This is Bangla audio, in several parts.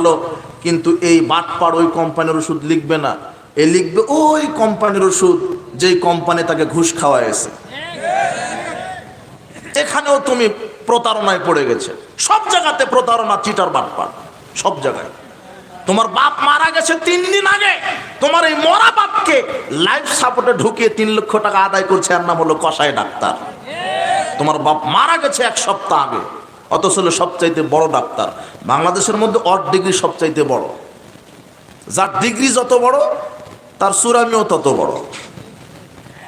ভালো, কিন্তু এই বাটপাড় ওই কোম্পানির ওষুধ লিখবে না। এ লিখবে ওই কোম্পানির ওষুধ, যেই কোম্পানি তাকে ঘুষ খাওয়াইছে। এখানেও তুমি প্রতারণায় পড়ে গেছে। সব জায়গাতে প্রতারণা, চিটার বাটপাড় সব জায়গায়। তোমার বাপ মারা গেছে তিন দিন আগে। তোমার এই মরা বাপকে লাইফ সাপোর্টে ঢুকিয়ে তিন লক্ষ টাকা আদায় করছে আর নাম হলো কষাই ডাক্তার। তোমার বাপ মারা গেছে এক সপ্তাহ আগে। অথচ হলো সবচাইতে বড় ডাক্তার। বাংলাদেশের মধ্যে অট ডিগ্রি সবচাইতে বড়। যার ডিগ্রি যত বড়, তার সুরামিও তত বড়।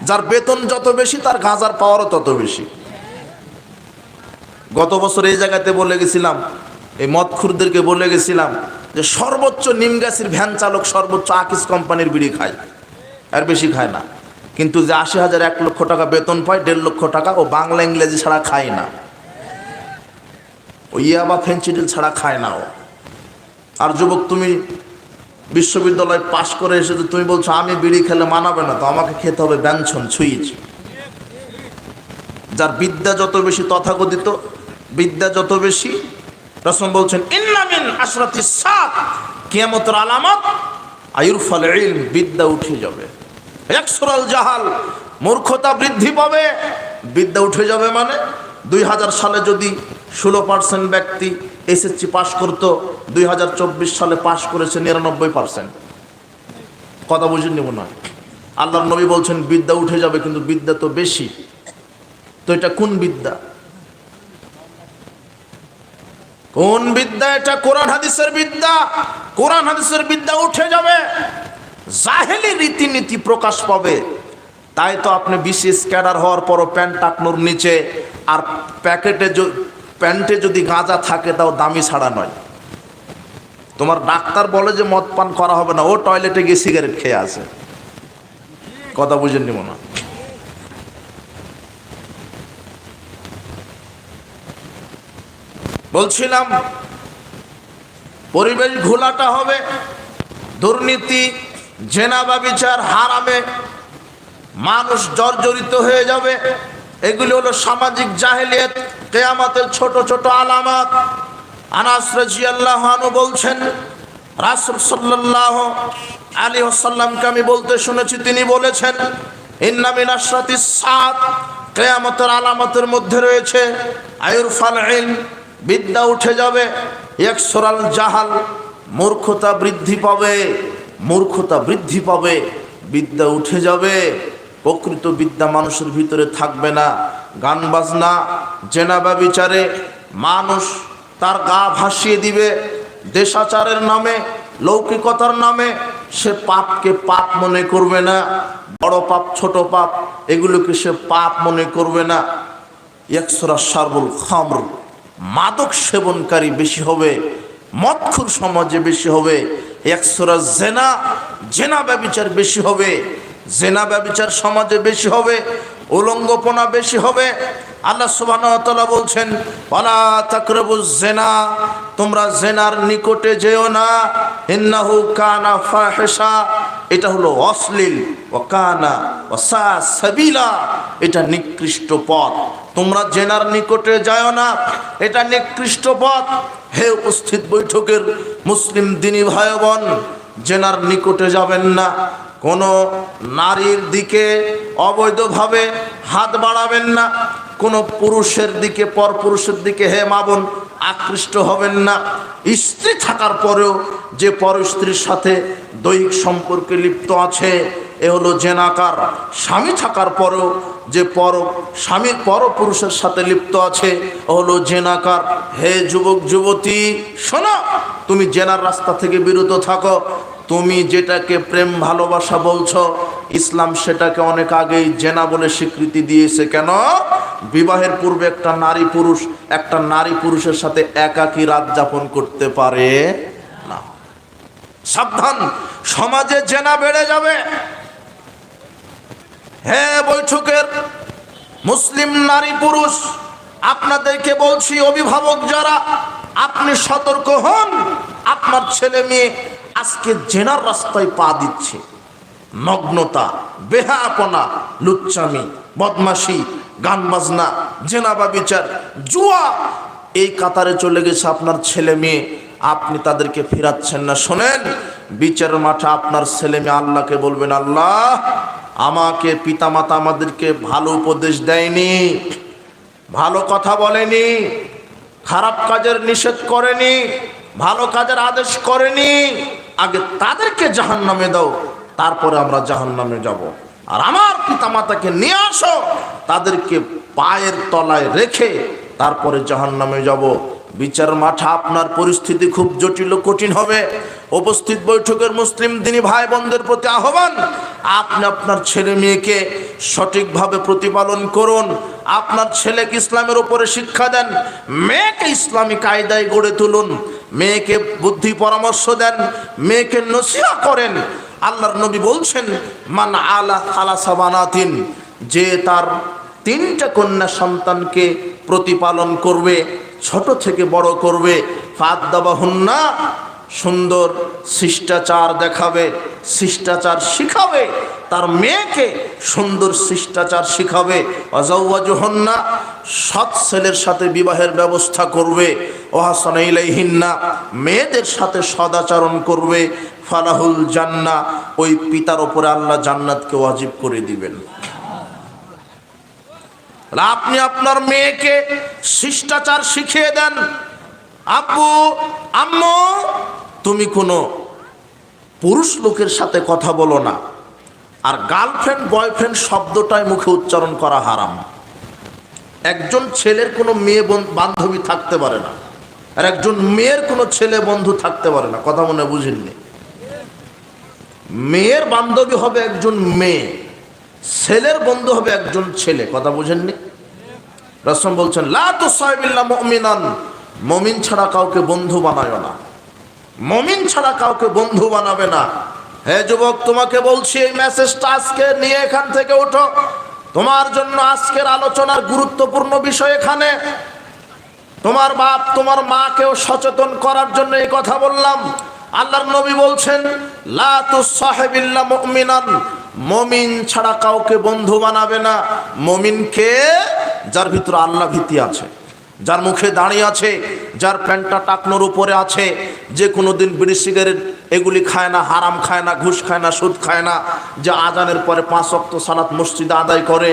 যার বেতন যত বেশি, তার গাঁজার পাওয়ারও তত বেশি। গত বছর এই জায়গাতে বলে গেছিলাম, এই মদখুরদেরকে বলে গেছিলাম যে সর্বোচ্চ নিমগাছির ভ্যান চালক সর্বোচ্চ আকিস কোম্পানির বিড়ি খায়। আর বেশি খায় না। কিন্তু যে আশি হাজার এক লক্ষ টাকা বেতন পায়, দেড় লক্ষ টাকা ও বাংলা, ইংরেজি ছাড়া খায় না। ও ইয়া ফেন্সিডিল ছাড়া খায় না ও। আর যুবক, তুমি বিশ্ববিদ্যালয় পাশ করে এসে তুমি বলছো, আমি বিড়ি খেলে মানাবে না, তো আমাকে খেতে হবে ব্যঞ্জন, সুইচ। যার বিদ্যা যত বেশি তথাকথিত, বিদ্যা যত বেশি রসম বলছেন ইন্নামিন আশরাতি সাত, কিয়ামতের আলামত, আয়ুরফল ইলম, বিদ্যা উঠে যাবে। একসরাল জাহাল, মূর্খতা বৃদ্ধি পাবে, বিদ্যা উঠে যাবে মানে দুই হাজার সালে যদি ষোলো পার্সেন্ট ব্যক্তি এসএসসি পাশ করতো, দুই হাজার চব্বিশ সালে পাশ করেছে নিরানব্বই পার্সেন্ট কথা বুঝেন নিব না। আল্লাহর নবী বলছেন, বিদ্যা উঠে যাবে, কিন্তু বিদ্যা তো বেশি। তো এটা কোন বিদ্যা? কোন বিদ্যা এটা? কোরআন হাদিসের বিদ্যা। কোরআন হাদিসের বিদ্যা উঠে যাবে। জাহেলি রীতিনীতি প্রকাশ পাবে। তাই তো আপনি বিশেষ ক্যাডার হওয়ার পরও প্যান্ট টাকনোর নিচে আর প্যাকেটে প্যান্টে যদি গাঁজা থাকে, তাও দামি ছাড়া নয়। তোমার ডাক্তার বলে যে মদ পান করা হবে না, ও টয়লেটে গিয়ে সিগারেট খেয়ে আসে কথা বুঝেন না বলছিলাম, পরিবেশ ঘোলাটা হবে, দুর্নীতি জেনাবা বিচার হারামে, মানুষ জর্জরিত হয়ে যাবে। এগুলি হলো সামাজিক জাহেলিয়ত, কেয়ামতের ছোট ছোট আলামত। আনাস রাজিয়াল্লাহু আনহু বলছেন, রাসূল সাল্লাল্লাহু আলাইহি ওয়াসাল্লামকে আমি বলতে শুনেছি, তিনি বলেছেন, ইন্না মিন আশরাতিস সাত কেয়ামতের আলামতের মধ্যে রয়েছে, আয়ুরফাল ইলম বিদ্যা উঠে যাবে একসরাল জাহাল মূর্খতা বৃদ্ধি পাবে মূর্খতা বৃদ্ধি পাবে বিদ্যা উঠে যাবে প্রকৃত বিদ্যা মানুষের ভিতরে থাকবে না। গান বাজনা জেনাবা বিচারে মানুষ তার গা ভাসিয়ে দিবে। দেশাচারের নামে, লৌকিকতার নামে সে পাপকে পাপ মনে করবে না। বড় পাপ, ছোট পাপ, এগুলোকে সে পাপ মনে করবে না। একসরা সারবুল খামর, মাদক সেবনকারী বেশি হবে মদখুর সমাজে বেশি হবে। একসরা জেনা জেনা ব্যবিচার বেশি হবে। জেনা ব্যবিচার সমাজে বেশি হবে, উলঙ্গপনা বেশি হবে। আল্লাহ তাআলা বলছেন, ওয়ালা তাকরাবুজ জেনা, তোমরা জেনার নিকটে যেও না। ইন্নাহু কানা ফাহিশা। এটা হলো অশ্লীল ও কানা ও সাবিলা। এটা নিকৃষ্ট পথ। তোমরা জেনার নিকটে যাও না, এটা নিকৃষ্ট পথ। হে উপস্থিত বৈঠকের মুসলিম দিনী ভাই বোন, জেনার নিকটে যাবেন না। কোনো নারীর দিকে অবৈধভাবে হাত বাড়াবেন না, কোনো পুরুষের দিকে পর পুরুষের দিকে হে মাবন আকৃষ্ট হবেন না। স্ত্রী থাকার পরেও যে পর স্ত্রীর সাথে দৈহিক সম্পর্কে লিপ্ত আছে, এ হলো জেনাকার। স্বামী থাকার পরেও যে পর স্বামীর পর পুরুষের সাথে লিপ্ত আছে ও হলো জেনাকার। হে যুবক, যুবতী, শোনো, তুমি জেনার রাস্তা থেকে বিরত থাকো। তুমি যেটাকে প্রেম ভালোবাসা বলছো, ইসলাম সেটাকে অনেক আগেই জেনা বলে স্বীকৃতি দিয়েছে কেন? বিবাহের পূর্বে একটা নারী পুরুষ, একটা নারী পুরুষের সাথে একাকী রাত যাপন করতে পারে না। সাবধান, সমাজে জেনা বেড়ে যাবে। হে বৈঠকের মুসলিম নারী পুরুষ, আপনাদেরকে বলছি, অভিভাবক যারা, আপনি সতর্ক হন। আপনার ছেলে মেয়ে আজকে জেনার রাস্তায় পা দিচ্ছে। নগ্নতা বেহাপনা লুচ্চামি বদমাশি গান বাজনা জেনা বা বিচার, জুয়া। এই কাতারে চলে গেছে আপনার ছেলে মেয়ে। আপনি তাদেরকে ফিরাচ্ছেন না। শোনেন, বিচারের মাঠে আপনার ছেলে মেয়ে আল্লাহকে বলবেন, আল্লাহ, আমাকে পিতামাতা আমাদেরকে ভালো উপদেশ দেয়নি, ভালো কথা বলেনি, খারাপ কাজের নিষেধ করেনি, ভালো কাজের আদেশ করেনি আগে তাদেরকে জাহান নামে দাও, তারপরে আমরা জাহান নামে যাব। আর আমার পিতামাতাকে নিয়ে আসো, তাদেরকে পায়ের তলায় রেখে তারপরে জাহান নামে যাব। বিচার মাঠে আপনার পরিস্থিতি খুব জটিল কঠিন হবে। উপস্থিত বৈঠকের মুসলিম দিনী ভাই বোনদের প্রতি আহ্বান, আপনি আপনার ছেলে মেয়েকে সঠিকভাবে প্রতিপালন করুন। আপনার ছেলেকে ইসলামের উপরে শিক্ষা দেন, মেয়েকে ইসলামী কায়দায় গড়ে তুলুন। মেয়েকে বুদ্ধি পরামর্শ দেন, মেয়েকে নসিহা করেন। আল্লাহর নবী বলছেন, মান আলা আলা সাবানাতিন যে তার তিনটা কন্যা সন্তানকে প্রতিপালন করবে ছোট থেকে বড় করবে। ফাদ দাবাহুন্না সুন্দর শিষ্টাচার দেখাবে, শিষ্টাচার শিখাবে, তার মেয়েকে সুন্দর শিষ্টাচার শিখাবে। অজাউয়াজুহন্না সৎ ছেলের সাথে বিবাহের ব্যবস্থা করবে। ওহাসান ইলাইহিন্না মেয়েদের সাথে সদাচরণ করবে। ফালাহুল জান্না, ওই পিতার ওপরে আল্লাহ জান্নাতকে ওয়াজিব করে দিবেন। আপনি আপনার মেয়েকে শিষ্টাচার শিখিয়ে দেন। আব্বু, আম্মু, তুমি কোনো পুরুষ লোকের সাথে কথা বলো না। আর গার্লফ্রেন্ড, বয়ফ্রেন্ড শব্দটাই মুখে উচ্চারণ করা হারাম। একজন ছেলের কোনো মেয়ে বন- বান্ধবী থাকতে পারে না। আর একজন মেয়ের কোনো ছেলে বন্ধু থাকতে পারে না। কথা মনে বুঝেননি? মেয়ের বান্ধবী হবে একজন মেয়ে। ছেলের বন্ধু হবে একজন ছেলে। কথা বুঝেননি? রসম বলছেন, লা তো সাহেবিল্লা মমিনান। মমিন ছাড়া কাউকে বন্ধু বানায় না। মমিন ছাড়া কাউকে বন্ধু বানাবে না। হে যুবক, তোমাকে বলছি, এই মেসেজটা আজকে নিয়ে এখান থেকে উঠো তোমার জন্য আজকের আলোচনার গুরুত্বপূর্ণ বিষয় এখানে। তোমার বাপ, তোমার মাকেও সচেতন করার জন্য এই কথা বললাম। আল্লাহর নবী বলছেন, লা তুসাহিবিল্লা মুমিনান। মমিন ছাড়া কাউকে বন্ধু বানাবে না। মমিনকে যার ভিতরে আল্লাহ ভীতি আছে, যার মুখে দাঁড়িয়ে আছে, যার প্যান্টটা টাকনোর উপরে আছে, যে কোনো দিন বিড়ি সিগারেট এগুলি খায় না, হারাম খায় না, ঘুষ খায় না, সুদ খায় না, যে আজানের পরে পাঁচ অক্ত সালাত মসজিদে আদায় করে,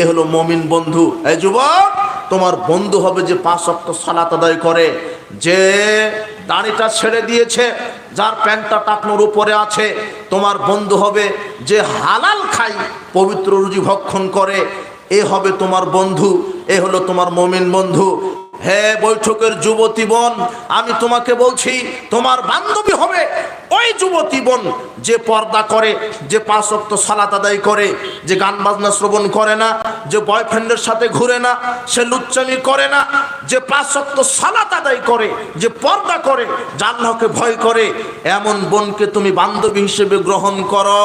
এ হলো মমিন বন্ধু। এই যুবক, তোমার বন্ধু হবে যে পাঁচ অক্ত সালাত আদায় করে, যে দাড়িটা ছেড়ে দিয়েছে, যার প্যান্টটা টাকনোর উপরে আছে। তোমার বন্ধু হবে যে হালাল খাই, পবিত্র রুজি ভক্ষণ করে। এ হবে তোমার বন্ধু, এ হলো তোমার মমিন বন্ধু। হে বৈঠকের যুবতী বোন, আমি তোমাকে বলছি, তোমার বান্ধবী হবে ওই যুবতী বোন যে পর্দা করে, যে পাঁচ অক্ত সালাত আদায় করে, যে গান বাজনা শ্রবণ করে না, যে বয়ফ্রেন্ডের সাথে ঘুরে না, সে লুচ্চামি করে না, যে পাঁচ অক্ত সালাত আদায় করে, যে পর্দা করে, যে ভয় করে, এমন বোনকে তুমি বান্ধবী হিসেবে গ্রহণ করো।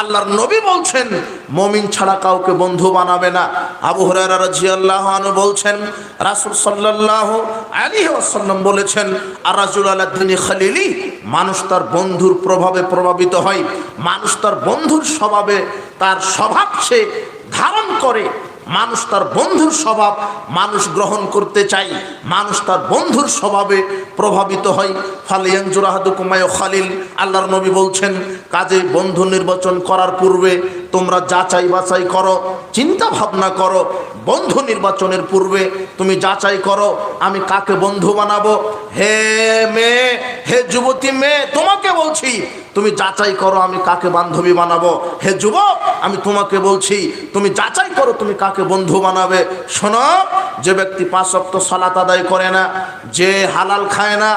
আল্লাহর নবী বলছেন, মমিন ছাড়া কাউকে বন্ধু বানাবে না। আবু হুরায়রা রাদিয়াল্লাহু আনহু বলছেন, রাসূল বলেছেন খালিলি মানুষ তার বন্ধুর প্রভাবে প্রভাবিত হয়। মানুষ তার বন্ধুর স্বভাবে তার স্বভাব সে ধারণ করে। মানুষ তার বন্ধুর স্বভাব মানুষ গ্রহণ করতে চাই মানুষ তার বন্ধুর স্বভাবে প্রভাবিত হয়। ফালিয়ানজুরাহাদুকুমায় খালিল আল্লাহর নবী বলছেন কাজে বন্ধু নির্বাচন করার পূর্বে তোমরা যাচাই বাছাই করো, চিন্তা ভাবনা করো, বন্ধু নির্বাচনের পূর্বে তুমি যাচাই করো, আমি কাকে বন্ধু বানাবো? হে মেয়ে, হে যুবতী মেয়ে, তোমাকে বলছি, তুমি যাচাই করো, আমি কাকে বান্ধবী বানাবো? হে যুবক, আমি তোমাকে বলছি, তুমি যাচাই করো, তুমি কাকে বন্ধু বানাবে? শোনো, যে ব্যক্তি পাঁচ অক্ত সালাত আদায় করে না, যে হালাল খায় না,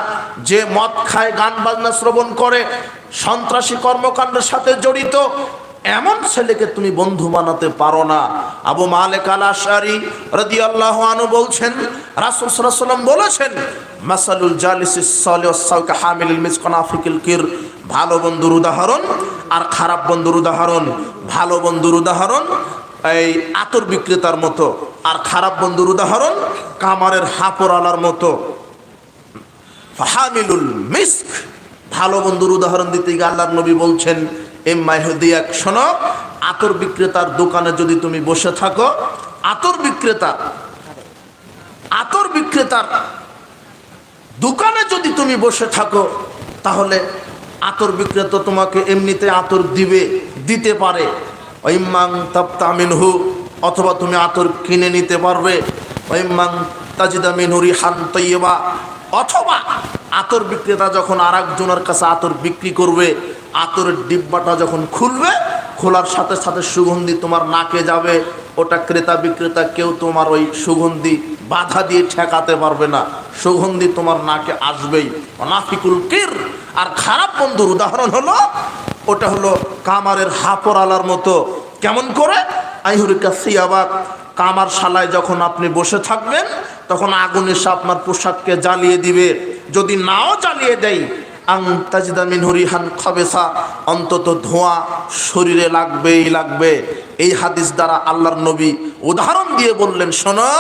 যে মদ খায়, গান বাজনা শ্রবণ করে, সন্ত্রাসী কর্মকাণ্ডের সাথে জড়িত এমন ছেলেকে তুমি বন্ধু বানাতে পারো না। আবু মালিক আল আশারি রাদিয়াল্লাহু আনহু বলছেন, রাসূল ওয়াসাল্লাম বলেছেন, মাসালুল জালিসিস সাউকা হামিলুল মিসকানাফিকিল কির। ভালো বন্ধুর উদাহরণ আর খারাপ বন্ধুর উদাহরণ। ভালো বন্ধুর উদাহরণ এই আতর বিক্রেতার মতো আর খারাপ বন্ধুর উদাহরণ কামারের হাপড়ালার মতো। ফাহামিলুল মিস্ক। ভালো বন্ধুর উদাহরণ দিতে গিয়ে আল্লাহর নবী বলছেন এম মাইহদি এক শোনো আতর বিক্রেতার দোকানে যদি তুমি বসে থাকো, আতর বিক্রেতা আতর বিক্রেতার দোকানে যদি তুমি বসে থাকো, তাহলে আতর বিক্রেতা তোমাকে এমনিতে আতর দিবে, দিতে পারে। ওইমাং তাপ্তামিনহু অথবা তুমি আতর কিনে নিতে পারবে। ওইমাং তাজিদা মিনহুরি হান তৈবা অথবা আতর বিক্রেতা যখন আর কাছে আতর বিক্রি করবে আতরের ডিব্বাটা যখন খুলবে, খোলার সাথে সাথে সুগন্ধি তোমার নাকে যাবে। ওটা ক্রেতা বিক্রেতা কেউ তোমার ওই সুগন্ধি বাধা দিয়ে ঠেকাতে পারবে না। সুগন্ধি তোমার নাকে আসবেই। অনাফিকুল কির। আর খারাপ বন্ধুর উদাহরণ হলো, ওটা হলো কামারের হাপর আলার মতো। কেমন করে? আইহুরিকা সিয়াবাক কামার শালায় যখন আপনি বসে থাকবেন, তখন আগুন এসে আপনার পোশাককে জ্বালিয়ে দিবে। যদি নাও জ্বালিয়ে দেয় আং তাজিদা মিনহুরি হান খবেসা, অন্তত ধোঁয়া শরীরে লাগবেই লাগবে। এই হাদিস দ্বারা আল্লাহর নবী উদাহরণ দিয়ে বললেন, শোনো,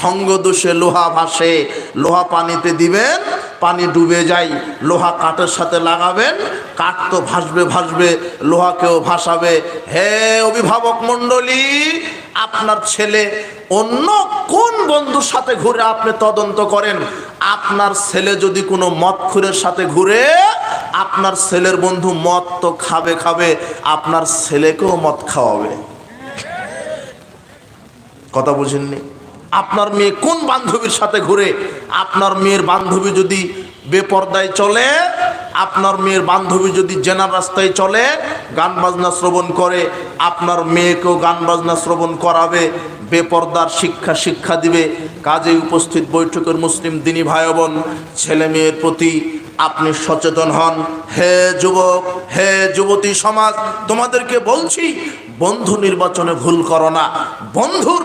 সঙ্গ দোষে লোহা ভাসে, লোহা পানিতে দিবেন, পানি ডুবে যায়, লোহা কাঠের সাথে লাগাবেন, কাঠ তো ভাসবে ভাসবে, লোহাকেও ভাসাবে। হে অভিভাবক মণ্ডলী, আপনার ছেলে অন্য কোন বন্ধুর সাথে ঘুরে আপনি তদন্ত করেন? আপনার ছেলে যদি কোনো মদখুরের সাথে ঘুরে, আপনার ছেলের বন্ধু মদ তো খাবে খাবে, আপনার ছেলেকেও মদ খাওয়াবে। কথা বুঝেননি? আপনার মেয়ে কোন বান্ধবীর সাথে ঘুরে? আপনার মেয়ের বান্ধবী যদি বেপর্দায় চলে, আপনার মেয়ের বান্ধবী যদি জেনার রাস্তায় চলে, গান বাজনা শ্রবণ করে, আপনার মেয়েকেও গান বাজনা শ্রবণ করাবে। বেপর্দার শিক্ষা শিক্ষা দিবে। কাজে উপস্থিত বৈঠকের মুসলিম দিনী ভাই বোন, ছেলে মেয়ের প্রতি আপনি সচেতন হন। হে যুবক, হে যুবতী সমাজ, তোমাদেরকে বলছি, বন্ধু নির্বাচনে ভুল করো না। বন্ধুর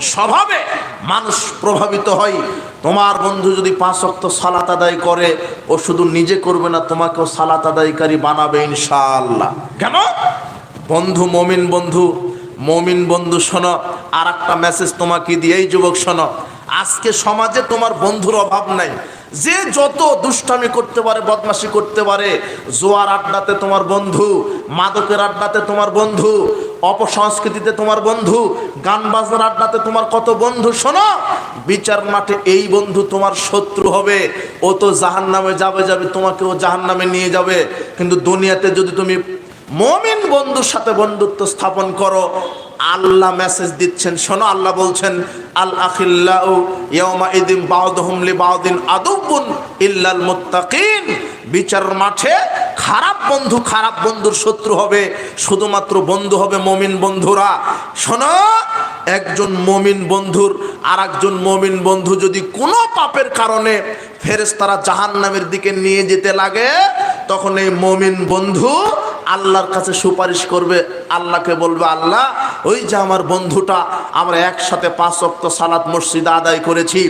স্বভাবে মানুষ প্রভাবিত হয়। তোমার বন্ধু যদি পাঁচ অক্ত সালাত আদায় করে, ও শুধু নিজে করবে না, তোমাকেও সালাত আদায়কারী বানাবে ইনশাআল্লাহ। কেন? বন্ধু, মমিন বন্ধু মমিন বন্ধু শোনো আর একটা মেসেজ তোমাকে দিয়েই যুবক শোনো, আজকে সমাজে তোমার বন্ধুর অভাব নাই। যে যত দুষ্টামি করতে পারে, বদমাশি করতে পারে, জোয়ার আড্ডাতে তোমার বন্ধু, মাদকের আড্ডাতে তোমার বন্ধু, অপসংস্কৃতিতে তোমার বন্ধু, গান বাজনার আড্ডাতে তোমার কত বন্ধু, শোনো, বিচার মাঠে এই বন্ধু তোমার শত্রু হবে, ও তো জাহান নামে যাবে যাবে, তোমাকেও জাহান নামে নিয়ে যাবে, কিন্তু দুনিয়াতে যদি তুমি মমিন বন্ধুর সাথে বন্ধুত্ব স্থাপন করো। আল্লাহ মেসেজ দিচ্ছেন, শোনো, আল্লাহ বলছেন, আল আখিল্লাউ ইয়াউমা ইদিন বাউদহুম লি বাউদিন আদুবুন ইল্লাল মুত্তাকিন। বিচার মাঠে খারাপ বন্ধু, খারাপ বন্ধুর শত্রু হবে, শুধুমাত্র বন্ধু হবে মমিন বন্ধুরা। শোনো, একজন মমিন বন্ধুর আর একজন মমিন বন্ধু যদি কোনো পাপের কারণে ফেরেশতারা জাহান্নামের দিকে নিয়ে যেতে লাগে, তখন এই মমিন বন্ধু আল্লাহর কাছে সুপারিশ করবে, আল্লাহকে বলবে, আল্লাহ, ওই যে আমার বন্ধুটা, আমরা একসাথে পাঁচ অক্ত সালাত মসজিদে আদায় করেছি,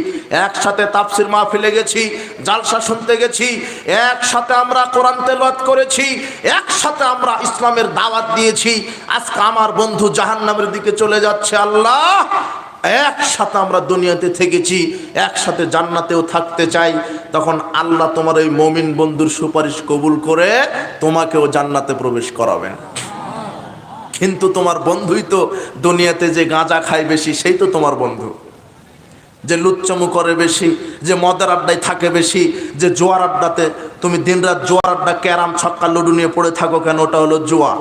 একসাথে তাফসির মাহফিলে গেছি, জালসা শুনতে গেছি একসাথে আমরা কোরআন তেলাওয়াত করেছি, একসাথে আমরা ইসলামের দাওয়াত দিয়েছি। আজকে আমার বন্ধু জাহান্নামের দিকে চলে যাচ্ছে আল্লাহ। একসাথে আমরা দুনিয়াতে থেকেছি, একসাথে জান্নাতেও থাকতে চাই। তখন আল্লাহ তোমার ওই মমিন বন্ধুর সুপারিশ কবুল করে তোমাকেও জান্নাতে প্রবেশ করাবেন। কিন্তু তোমার বন্ধুই তো দুনিয়াতে যে গাঁজা খায় বেশি, সেই তো তোমার বন্ধু। যে লুচ্চমু করে বেশি, যে মদের আড্ডায় থাকে বেশি, যে জোয়ার আড্ডাতে, তুমি দিনরাত জোয়ার আড্ডা, ক্যারাম, ছক্কা, লুডু নিয়ে পড়ে থাকো কেন? ওটা হলো জোয়া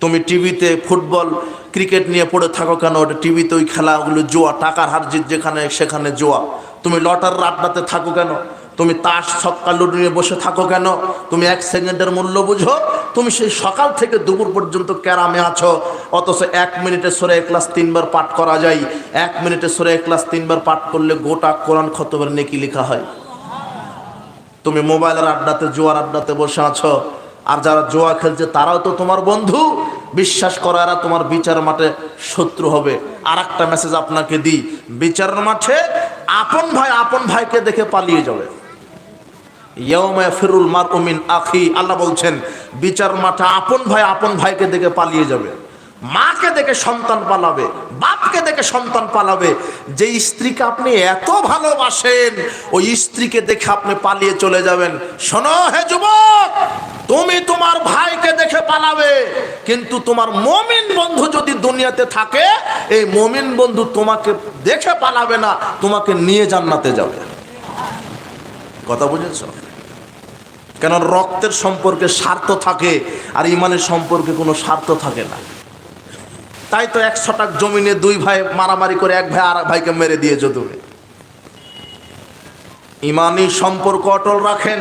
তুমি টিভিতে ফুটবল, ক্রিকেট নিয়ে পড়ে থাকো কেন? ওটা টিভিতে ওই খেলাগুলো জোয়া টাকার হার জিত যেখানে, সেখানে জোয়া তুমি লটার আড্ডাতে থাকো কেন? তুমি তাস, ছক্কা, লুডু নিয়ে বসে থাকো কেন? তুমি এক সেকেন্ডের মূল্য বুঝো তুমি সেই সকাল থেকে দুপুর পর্যন্ত ক্যারামে আছো, অথচ এক মিনিটে সরে ক্লাস তিনবার পাঠ করা যায়। এক মিনিটে সরে ক্লাস তিনবার পাঠ করলে গোটা কোরআন খতমের নেকি লেখা হয়। তুমি মোবাইলের আড্ডাতে, জোয়ার আড্ডাতে বসে আছো, আর যারা জোয়া খেলছে তারাও তো তোমার বন্ধু। বিশ্বাস করো, এরা তোমার বিচার মাঠে শত্রু হবে। আর একটা মেসেজ আপনাকে দিই বিচার মাঠে আপন ভাই, আপন ভাইকে দেখে পালিয়ে যাবে। ফিরুল মার আখি। আল্লাহ বলছেন, বিচার মাঠে আপন ভাই আপন ভাইকে দেখে পালিয়ে যাবে। মাকে দেখে সন্তান পালাবে, বাপকে দেখে সন্তান পালাবে। স্ত্রীকে আপনি এত ভালোবাসেন, ওই স্ত্রীকে দেখে আপনি পালিয়ে চলে যাবেন। শোনো হে যুবক, তুমি তোমার ভাইকে দেখে পালাবে, কিন্তু তোমার মমিন বন্ধু যদি দুনিয়াতে থাকে, এই মমিন বন্ধু তোমাকে দেখে পালাবে না, তোমাকে নিয়ে জান্নাতে যাবে। কথা বুঝেছ? কেন রক্তের সম্পর্কে স্বার্থ থাকে আর ইমানের সম্পর্কে কোনো স্বার্থ থাকে না? তাই তো এক ছটাক জমিনে দুই ভাই মারামারি করে এক ভাই আর ভাইকে মেরে দিয়েছে তুমি। ইমানি সম্পর্ক অটল রাখেন।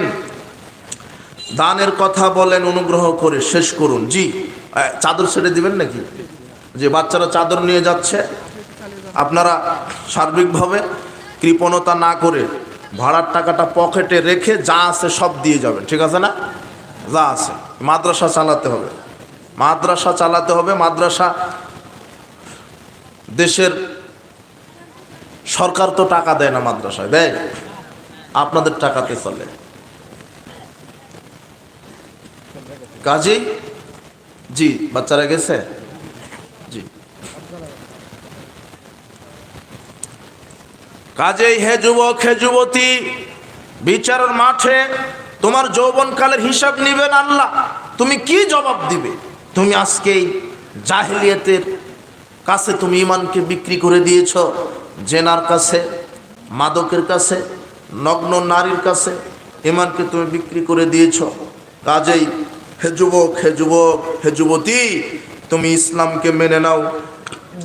দানের কথা বলেন, অনুগ্রহ করে শেষ করুন। জি চাদর ছেড়ে দিবেন নাকি? যে বাচ্চারা চাদর নিয়ে যাচ্ছে, আপনারা সার্বিকভাবে কৃপণতা না করে ভাড়ার টাকাটা পকেটে রেখে যা আছে সব দিয়ে যাবেন ঠিক আছে না? যা আছে। মাদ্রাসা চালাতে হবে। মাদ্রাসা চালাতে হবে, মাদ্রাসা দেশের সরকার তো টাকা দেয় না মাদ্রাসায়, দেয়। আপনাদের টাকাতে চলে। কাজেই জি, বাচ্চারা গেছে? কাজেই হে যুবক, হে যুবতী, বিচারের মাঠে তোমার যৌবনকালের হিসাব নিবেন আল্লাহ। তুমি কি জবাব দিবে? তুমি আজকেই জাহিলিয়াতের কাছে তুমি ইমানকে বিক্রি করে দিয়েছ, জেনার কাছে, মাদকের কাছে, নগ্ন নারীর কাছে ইমানকে তুমি বিক্রি করে দিয়েছ। কাজেই হে যুবক হে যুবক, হে যুবতী, তুমি ইসলামকে মেনে নাও,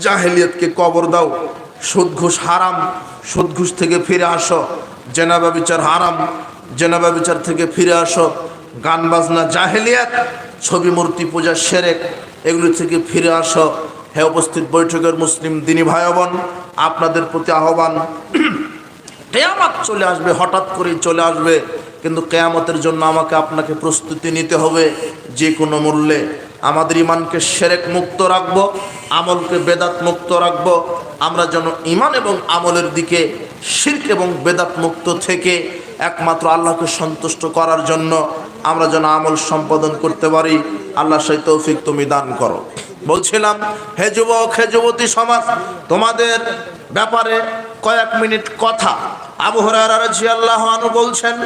জাহেলিয়তকে কবর দাও, সুদ হারাম সুদ ঘুষ থেকে ফিরে আসো। জেনাবা বিচার হারাম, জেনাবা বিচার থেকে ফিরে আসো। গান বাজনা জাহেলিয়াত, ছবি মূর্তি পূজা সেরেক, এগুলি থেকে ফিরে আসো। হে উপস্থিত বৈঠকের মুসলিম দিনী ভাই বোন আপনাদের প্রতি আহ্বান, কেয়ামত চলে আসবে, হঠাৎ করেই চলে আসবে। কিন্তু কেয়ামতের জন্য আমাকে আপনাকে প্রস্তুতি নিতে হবে, যে কোনো মূল্যে। আমাদের ইমানকে সেরেক মুক্ত রাখব, আমলকে বেদাত মুক্ত রাখব। আমরা যেন ইমান এবং আমলের দিকে শির্ক এবং বেদাত মুক্ত থেকে একমাত্র আল্লাহকে সন্তুষ্ট করার জন্য আমরা যেন আমল সম্পাদন করতে পারি। আল্লাহ সেই তৌফিক তুমি দান করো। বলছিলাম, হে যুবক, হে যুবতী সমাজ, তোমাদের ব্যাপারে কয়েক মিনিট কথা। আবু রাদিয়াল্লাহু আনহু বলছেন,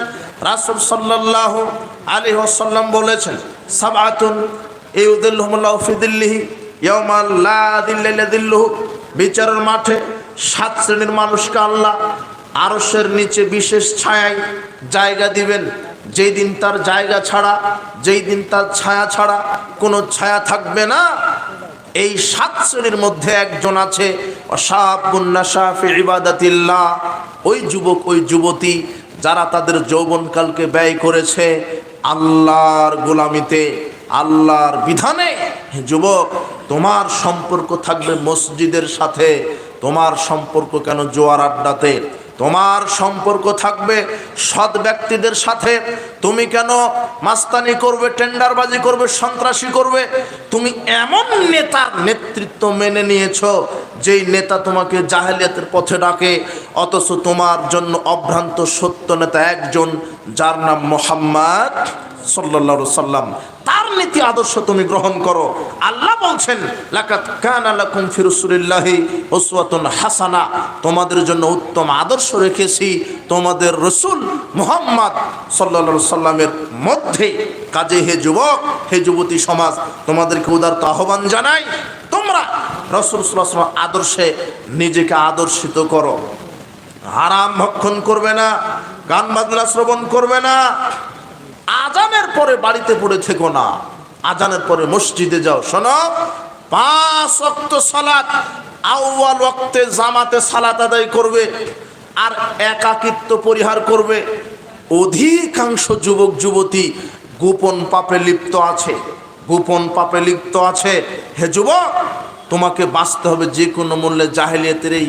রাসূল সাল্লাল্লাহু আলাইহি ওয়াসাল্লাম বলেছেন, সাবআতুন দিল্লুহু বিচারের মাঠে সাত শ্রেণির মানুষকে আল্লাহ আরসের নিচে বিশেষ ছায়ায় জায়গা দিবেন। যেই দিন তার জায়গা ছাড়া, যেই দিন তার ছায়া ছাড়া কোনো ছায়া থাকবে না। এই সাত শ্রেণির মধ্যে একজন আছে ওই যুবক, ওই যুবতী যারা তাদের যৌবনকালকে ব্যয় করেছে আল্লাহর গোলামিতে আল্লাহর বিধানে যুবক, তোমার সম্পর্ক থাকবে মসজিদের সাথে। তোমার সম্পর্ক কেন জোয়ার আড্ডাতে? তোমার সম্পর্ক থাকবে সৎ ব্যক্তিদের সাথে। তুমি কেন মাস্তানি করবে, টেন্ডারবাজি করবে, সন্ত্রাসী করবে? তুমি এমন নেতার নেতৃত্ব মেনে নিয়েছ, যেই নেতা তোমাকে জাহেলিয়াতের পথে ডাকে অথচ তোমার জন্য অভ্রান্ত সত্য নেতা একজন, যার নাম মোহাম্মদ সাল্লা সাল্লাম তার নীতি আদর্শ তুমি গ্রহণ করো। আল্লাহ বলছেন লাকাত কানা লাকুম ফি রাসূলিল্লাহি উসওয়াতুন হাসানা। তোমাদের জন্য উত্তম আদর্শ রেখেছি। তোমাদের রসুল মুহাম্মদ সাল্লাল্লাহু সাল্লামের মধ্যে কাজে হে যুবক, হে যুবতী সমাজ, তোমাদেরকে উদারত আহ্বান জানাই। তোমরা রসুল ওয়াসাল্লাম আদর্শে নিজেকে আদর্শিত করো। হারাম ভক্ষণ করবে না, গান বাজনা শ্রবণ করবে না। আজানের পরে বাড়িতে পড়ে থেকো না। আজানের পরে মসজিদে যাও। শোনো, পাঁচ অক্ত সালাত, আউয়াল ওয়াক্তে জামাতে সালাত আদায় করবে আর একাকিত্ব পরিহার করবে। অধিকাংশ যুবক, যুবতী গোপন পাপে লিপ্ত আছে। গোপন পাপে লিপ্ত আছে। হে যুবক, তোমাকে বাঁচতে হবে যে কোনো মূল্যে জাহেলিয়াতের এই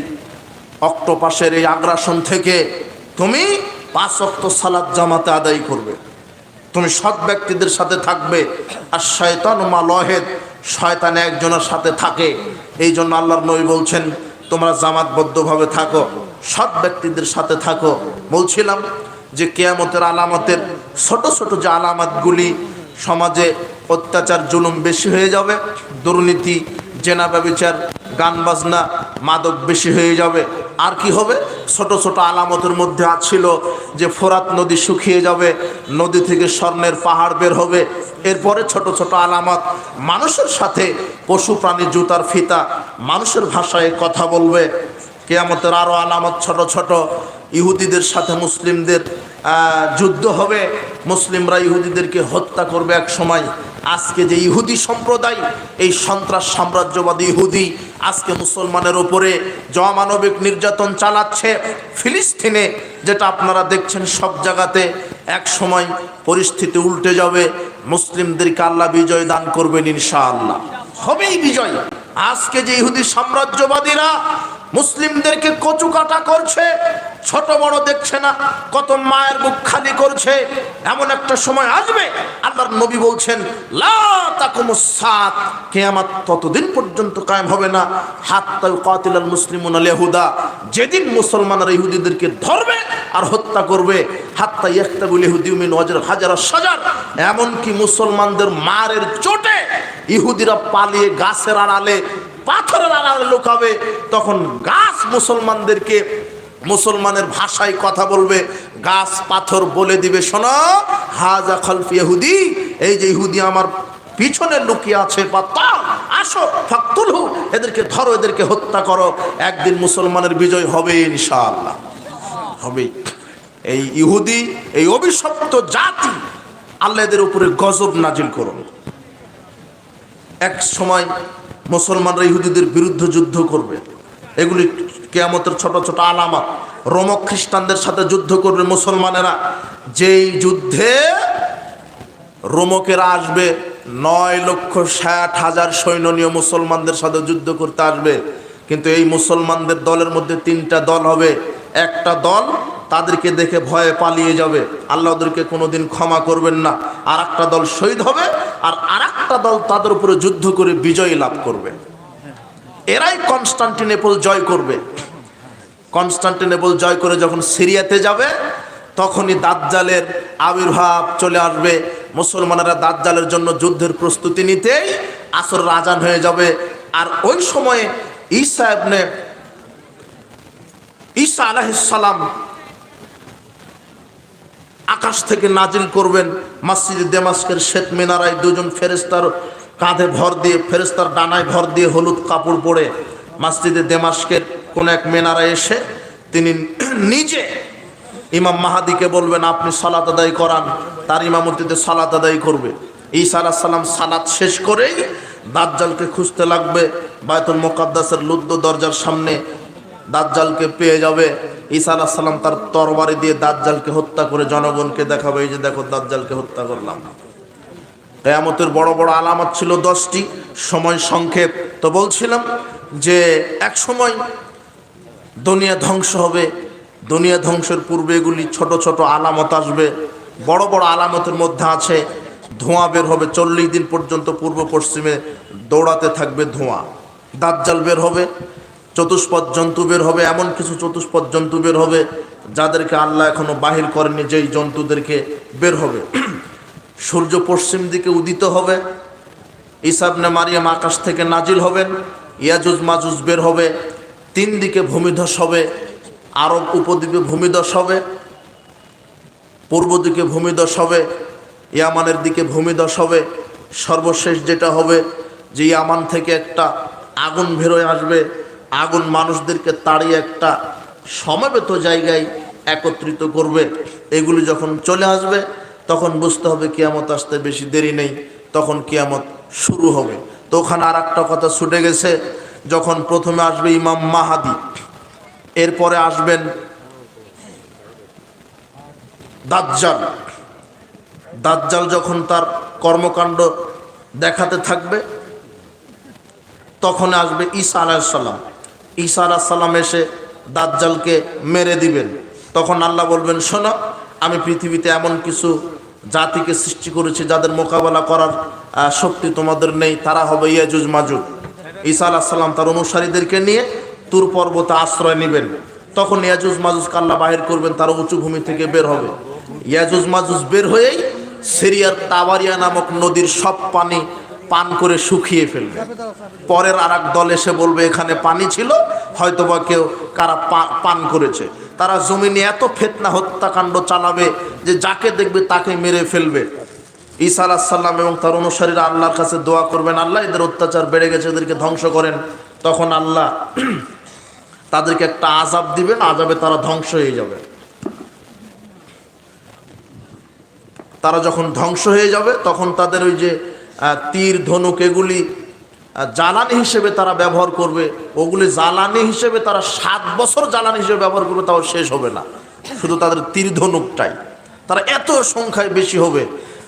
অক্টোপাসের এই আগ্রাসন থেকে তুমি পাঁচ অক্ত সালাদ জামাতে আদায় করবে। তুমি সৎ ব্যক্তিদের সাথে থাকবে। আর শয়তান মা লহেদ, শয়তান একজনের সাথে থাকে। এই জন্য আল্লাহর নবী বলছেন, তোমরা জামাতবদ্ধভাবে থাকো, সৎ ব্যক্তিদের সাথে থাকো। বলছিলাম যে কেয়ামতের আলামতের ছোট ছোট যে আলামতগুলি সমাজে অত্যাচার, জুলুম বেশি হয়ে যাবে, দুর্নীতি জেনা ব্যবচার, গান বাজনা, মাদক বেশি হয়ে যাবে। আর কি হবে? ছোট ছোট আলামতের মধ্যে ছিল যে ফোরাত নদী শুকিয়ে যাবে, নদী থেকে স্বর্ণের পাহাড় বের হবে। এরপরে ছোট ছোট আলামত, মানুষের সাথে পশু প্রাণী জুতার ফিতা, মানুষের ভাষায় কথা বলবে। কেয়ামতের আরও আলামত ছোট ছোট, ইহুদিদের সাথে মুসলিমদের যুদ্ধ হবে। মুসলিমরা ইহুদিদেরকে হত্যা করবে এক সময়। আজকে যে ইহুদি সম্প্রদায়, এই সন্ত্রাস সাম্রাজ্যবাদী ইহুদি আজকে মুসলমানের ওপরে জমানবিক নির্যাতন চালাচ্ছে। ফিলিস্তিনে যেটা আপনারা দেখছেন সব জায়গাতে, এক সময় পরিস্থিতি উল্টে যাবে। মুসলিমদেরকে আল্লাহ বিজয় দান করবেন ইনশা আল্লাহ হবেই বিজয়। আজকে যে ইহুদি সাম্রাজ্যবাদীরা মুসলিমদেরকে কচু কাটা করছে, ছোট বড় দেখছে না, কত মায়ের বুক খালি করছে, এমন একটা সময় আসবে। আল্লাহর নবী বলছেন কিয়ামত ততদিন পর্যন্ত কায়েম হবে না। হাত্তা কাতিলাল মুসলিমুন আল ইহুদা যেদিন মুসলমানরা ইহুদিদেরকে ধরবে আর হত্যা করবে, হাত্তা ইহুদি মিন ওয়াজর হাজার সাজার এমনকি মুসলমানদের মারের চোটে ইহুদিরা পালিয়ে গাছের আড়ালে, পাথরের আড়ালে লুকাবে, তখন গাছ মুসলমানদেরকে মুসলমানের ভাষায় কথা বলবে, গাছ পাথর বলে দিবে, শোনো, হাজা খলফি ইহুদি, এই যে ইহুদি আমার পিছনে লুকিয়ে আছে, বা তা আসো, ফাকতুলহু, এদেরকে ধরো, এদেরকে হত্যা করো, একদিন মুসলমানের বিজয় হবে ইনশাআল্লাহ, হবে। এই ইহুদি, এই অভিশপ্ত জাতি, আল্লাহ এদের উপরে গজব নাজিল করুন। এক সময় মুসলমানরা ইহুদিদের বিরুদ্ধে যুদ্ধ করবে। এগুলি কেয়ামতের ছোট ছোট আলামত। রোমক খ্রিস্টানদের সাথে যুদ্ধ করবে মুসলমানেরা। যেই যুদ্ধে রোমকেরা আসবে, নয় লক্ষ ষাট হাজার সৈন্য নিয়ে মুসলমানদের সাথে যুদ্ধ করতে আসবে। কিন্তু এই মুসলমানদের দলের মধ্যে তিনটা দল হবে। একটা দল তাদেরকে দেখে ভয়ে পালিয়ে যাবে। আল্লাহ ওদেরকে কোনোদিন ক্ষমা করবেন না। আর একটা দল শহীদ হবে আর আর দল তাদের উপরে যুদ্ধ করে বিজয় লাভ করবে। এরাই কনস্টান্টিনেপল জয় করবে। কনস্টান্টিনেপল জয় করে যখন সিরিয়াতে যাবে, তখনই দাজ্জালের আবির্ভাব চলে আসবে। মুসলমানেরা দাজ্জালের জন্য যুদ্ধের প্রস্তুতি নিতেই আসর রাজান হয়ে যাবে। আর ওই সময়ে ঈসা ইবনে ঈসা আলাহিসাল্লাম আকাশ থেকে নাজিল করবেন মসজিদ দেমাস্কের শ্বেত মিনারায় দুজন ফেরেস্তার কাঁধে ভর দিয়ে ফেরেস্তার ডানায় ভর দিয়ে হলুদ কাপড় পরে মাসজিদে দেমাস্কের কোন এক মেনারায় এসে তিনি নিজে ইমাম মাহাদিকে বলবেন, আপনি সালাত আদায় করান। তার ইমামতিতে সালাত আদায় করবে। ঈসা আলাহ সাল্লাম সালাত শেষ করেই দাজ্জালকে খুঁজতে লাগবে। বায়তুল মোকাদ্দাসের লুদ্দ দরজার সামনে দাজ্জালকে পেয়ে যাবে। ঈসা আলাহ সাল্লাম তার তরবারি দিয়ে দাজ্জালকে হত্যা করে জনগণকে দেখাবে, এই যে দেখো দাজ্জালকে হত্যা করলাম। কেয়ামতের বড় বড় আলামত ছিল দশটি, সময় সংক্ষেপ। তো বলছিলাম যে এক সময় দুনিয়া ধ্বংস হবে, দুনিয়া ধ্বংসের পূর্বে এগুলি ছোট ছোট আলামত আসবে, বড় বড় আলামতের মধ্যে আছে, ধোঁয়া বের হবে, চল্লিশ দিন পর্যন্ত পূর্ব পশ্চিমে দৌড়াতে থাকবে ধোঁয়া। দাজ্জাল বের হবে চতুষ্পদ জন্তু বের হবে, এমন কিছু চতুষ্পদ জন্তু বের হবে যাদেরকে আল্লাহ এখনও বাহির করেনি, যেই জন্তুদেরকে বের হবে। সূর্য পশ্চিম দিকে উদিত হবে ইসাবনে মারিয়াম আকাশ থেকে নাজিল হবেন, ইয়াজুজ মাজুজ বের হবে, তিন দিকে ভূমিধস হবে, আরব উপদ্বীপে ভূমিধস হবে, পূর্ব দিকে ভূমিধস হবে, ইয়ামানের দিকে ভূমিধস হবে, সর্বশেষ যেটা হবে যে ইয়ামান থেকে একটা আগুন বেরোয় আসবে আগুন মানুষদেরকে তাড়িয়ে একটা সমবেত জায়গায় একত্রিত করবে। এগুলি যখন চলে আসবে, তখন বুঝতে হবে কিয়ামত আসতে বেশি দেরি নেই, তখন কিয়ামত শুরু হবে। তো ওখানে আর একটা কথা ছুটে গেছে, যখন প্রথমে আসবে ইমাম মাহাদি, এরপরে আসবেন দাজ্জাল। দাজ্জাল যখন তার কর্মকাণ্ড দেখাতে থাকবে তখন আসবে ঈসা আলাহিসাল্লাম ঈসা আলাহিসাল্লাম এসে দাজ্জালকে মেরে দিবেন। তখন আল্লাহ বলবেন, শোনো, আমি পৃথিবীতে এমন কিছু জাতিকে সৃষ্টি করেছি যাদের মোকাবেলা করার শক্তি তোমাদের নেই, তারা হবে ইয়াজুজ মাজুজ ঈসা আলাহিসাল্লাম তার অনুসারীদেরকে নিয়ে তুর পর্বতে আশ্রয় নেবেন। তখন ইয়াজুজ মাজুজ কাল্লা বাহির করবেন, তারা উঁচু ভূমি থেকে বের হবে। ইয়াজুজ মাজুজ বের হয়েই সিরিয়ার তাবারিয়া নামক নদীর সব পানি পান করে শুকিয়ে ফেলবে। পরের আর দল এসে বলবে, এখানে পানি ছিল, হয়তোবা কেউ কারা পান করেছে। তারা জমিনে এত ফেতনা হত্যাকাণ্ড চালাবে যে যাকে দেখবে তাকে মেরে ফেলবে। ঈসা আলাহ সাল্লাম এবং তার অনুসারীরা আল্লাহর কাছে দোয়া করবেন, আল্লাহ, এদের অত্যাচার বেড়ে গেছে, এদেরকে ধ্বংস করেন। তখন আল্লাহ তাদেরকে একটা আজাব দিবেন আজাবে তারা ধ্বংস হয়ে যাবে। তারা যখন ধ্বংস হয়ে যাবে, তখন তাদের ওই যে তীর, ধনুক এগুলি জ্বালানি হিসেবে তারা ব্যবহার করবে। ওগুলি জ্বালানি হিসেবে তারা সাত বছর জ্বালানি হিসেবে ব্যবহার করবে, তাও শেষ হবে না। শুধু তাদের তীর, ধনুকটাই। তারা এত সংখ্যায় বেশি হবে।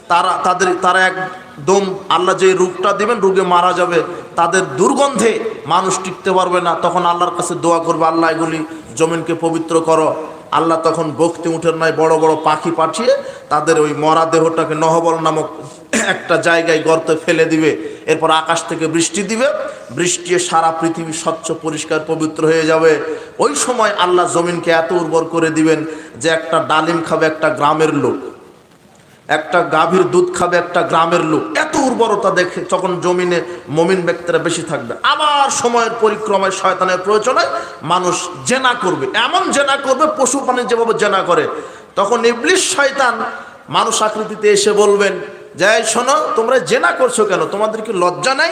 তারা, তাদের, তারা একদম আল্লাহ যে রোগটা দিবেন রোগে মারা যাবে, তাদের দুর্গন্ধে মানুষ টিকতে পারবে না। তখন আল্লাহর কাছে দোয়া করবে, আল্লাহ এগুলি জমিনকে পবিত্র করো। আল্লাহ তখন বক্তি উঠেন নাই, বড় বড় পাখি পাঠিয়ে তাদের ওই মরা দেহটাকে নহবল নামক একটা জায়গায় গর্তে ফেলে দিবে। এরপর আকাশ থেকে বৃষ্টি দিবে। বৃষ্টি সারা পৃথিবী স্বচ্ছ, পরিষ্কার, পবিত্র হয়ে যাবে। ওই সময় আল্লাহ জমিনকে এত উর্বর করে দিবেন যে একটা ডালিম খাবে একটা গ্রামের লোক। একটা গাভীর দুধ খাবে একটা গ্রামের লোক। এত উর্বরতা দেখে তখন জমিনে মমিন ব্যক্তিরা বেশি থাকবে, আবার সময়ের পরিক্রমায়, শয়তানের প্রয়োজনে মানুষ জেনা করবে। এমন জেনা করবে, পশু প্রাণী যেভাবে জেনা করে। তখন ইবলিশ শয়তান মানুষ আকৃতিতে এসে বলবেন যাই শোনো, তোমরা জেনা করছ কেন? তোমাদের কি লজ্জা নাই?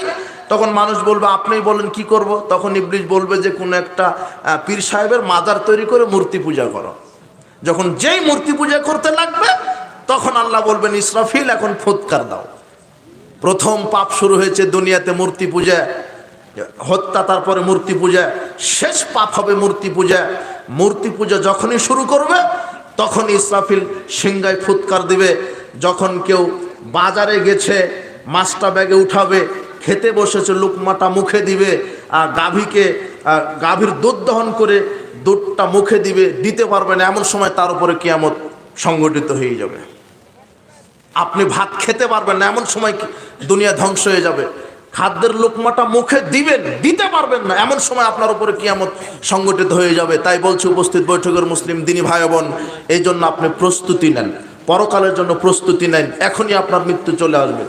তখন মানুষ বলবে আপনিই বলেন কি করব? তখন ইবলিশ বলবে যে, কোনো একটা পীর সাহেবের মাজার তৈরি করে মূর্তি পূজা করো। যখন যেই মূর্তি পূজা করতে লাগবে তখন আল্লাহ বলবেন, ইসরাফিল, এখন ফুৎকার দাও। প্রথম পাপ শুরু হয়েছে দুনিয়াতে মূর্তি পূজা, হত্যা, তারপরে মূর্তি পূজা, শেষ পাপ হবে মূর্তি পূজা। মূর্তি পূজা যখনই শুরু করবে তখন ইসরাফিল সিংগায় ফুৎকার দিবে। যখন কেউ বাজারে গেছে, মাছটা ব্যাগে উঠাবে, খেতে বসেছে, লুকমাটা মুখে দিবে, আর গাভীকে গাভীর দুধ দহন করে দুধটা মুখে দিবে, দিতে পারবে না, এমন সময় তার উপরে কিয়ামত সংগঠিত হয়ে যাবে। আপনি ভাত খেতে পারবেন না, এমন সময় দুনিয়া ধ্বংস হয়ে যাবে। খাদ্যের লোকমাটা মুখে দিবেন, দিতে পারবেন না, এমন সময় আপনার উপরে কিয়ামত সংগঠিত হয়ে যাবে। তাই বলছে উপস্থিত বৈঠকের মুসলিম দিনী ভাই বোন, এই জন্য আপনি প্রস্তুতি নেন, পরকালের জন্য প্রস্তুতি নেন, এখনই আপনার মৃত্যু চলে আসবে।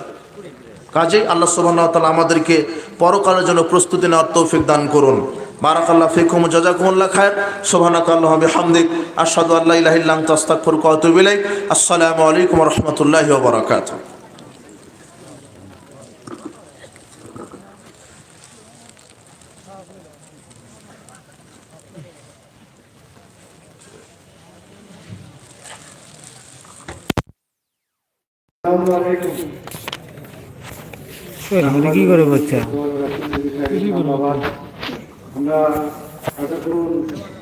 কাজেই আল্লাহ তাআলা আমাদেরকে পরকালের জন্য প্রস্তুতি নেওয়ার তৌফিক দান করুন। বারাকাল্লাহ ফিকুম জাজাকুমুল্লাহ খায়ের। সুবহানাকাল্লাহু বিহামদিক। আশহাদু আল্লা ইলাহা ইল্লা আনতা আস্তাগফিরুকা ওয়া আতুবু ইলাইক। আসসালামু আলাইকুম ওয়া রাহমাতুল্লাহি ওয়া বারাকাতুহু। কি করে করছে আমরা করুন।